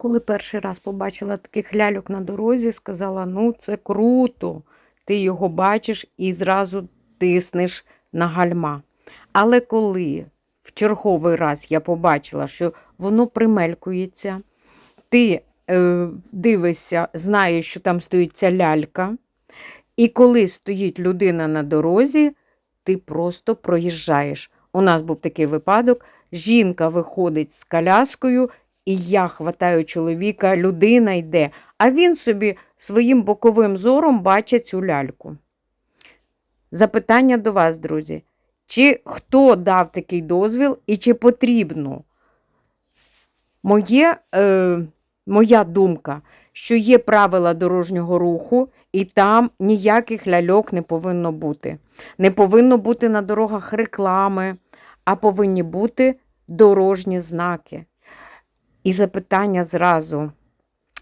Коли перший раз побачила таких ляльок на дорозі, сказала: ну, це круто. Ти його бачиш і зразу тиснеш на гальма. Але коли в черговий раз я побачила, що воно примелькується, ти е, дивишся, знаєш, що там стоїть ця лялька, і коли стоїть людина на дорозі, ти просто проїжджаєш. У нас був такий випадок: жінка виходить з коляскою, і я хватаю чоловіка, людина йде, а він собі своїм боковим зором бачить цю ляльку. Запитання до вас, друзі. Чи хто дав такий дозвіл і чи потрібно? Моє, е, моя думка, що є правила дорожнього руху, і там ніяких ляльок не повинно бути. Не повинно бути на дорогах реклами, а повинні бути дорожні знаки. І запитання зразу,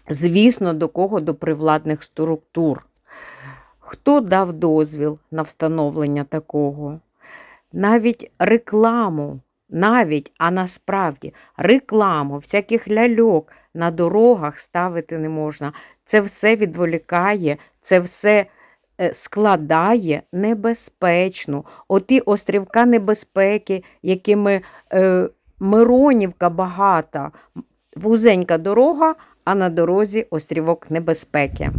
звісно, до кого? До привладних структур. Хто дав дозвіл на встановлення такого? Навіть рекламу, навіть, а насправді рекламу, всяких ляльок на дорогах ставити не можна. Це все відволікає, це все е, складає небезпечну. Оті острівка небезпеки, якими е, Миронівка багата, вузенька дорога, а на дорозі острівок небезпеки.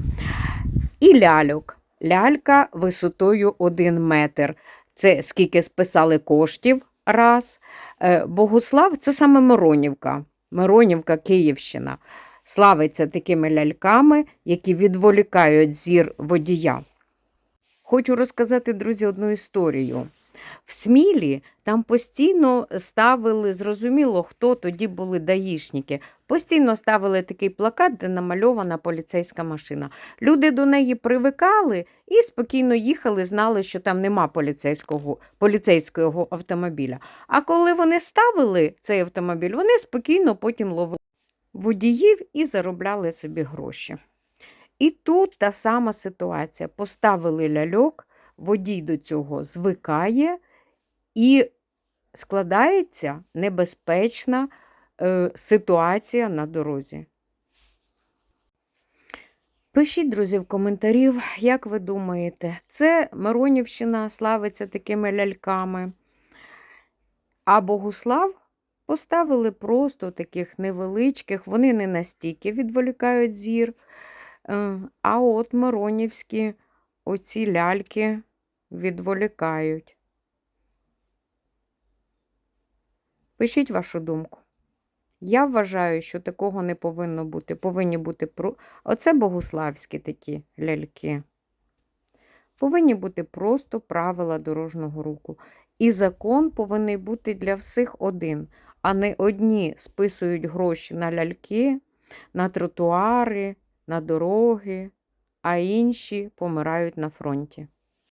І ляльок. Лялька висотою 1 метр. Це скільки списали коштів раз. Е, Богуслав це саме Миронівка. Миронівка, Київщина. Славиться такими ляльками, які відволікають зір водія. Хочу розказати, друзі, одну історію. В Смілі там постійно ставили, зрозуміло, хто тоді були даїшники. Постійно ставили такий плакат, де намальована поліцейська машина. Люди до неї привикали і спокійно їхали, знали, що там нема поліцейського, поліцейського автомобіля. А коли вони ставили цей автомобіль, вони спокійно потім ловили водіїв і заробляли собі гроші. І тут та сама ситуація. Поставили ляльок, водій до цього звикає. І складається небезпечна е, ситуація на дорозі. Пишіть, друзі, в коментарів, як ви думаєте, це Миронівщина славиться такими ляльками. А Богуслав поставили просто таких невеличких, вони не настільки відволікають зір. Е, А от Миронівські оці ляльки відволікають. Пишіть вашу думку. Я вважаю, що такого не повинно бути. Повинні бути про. Оце богуславські такі ляльки. Повинні бути просто правила дорожнього руху. І закон повинен бути для всіх один, а не одні списують гроші на ляльки, на тротуари, на дороги, а інші помирають на фронті.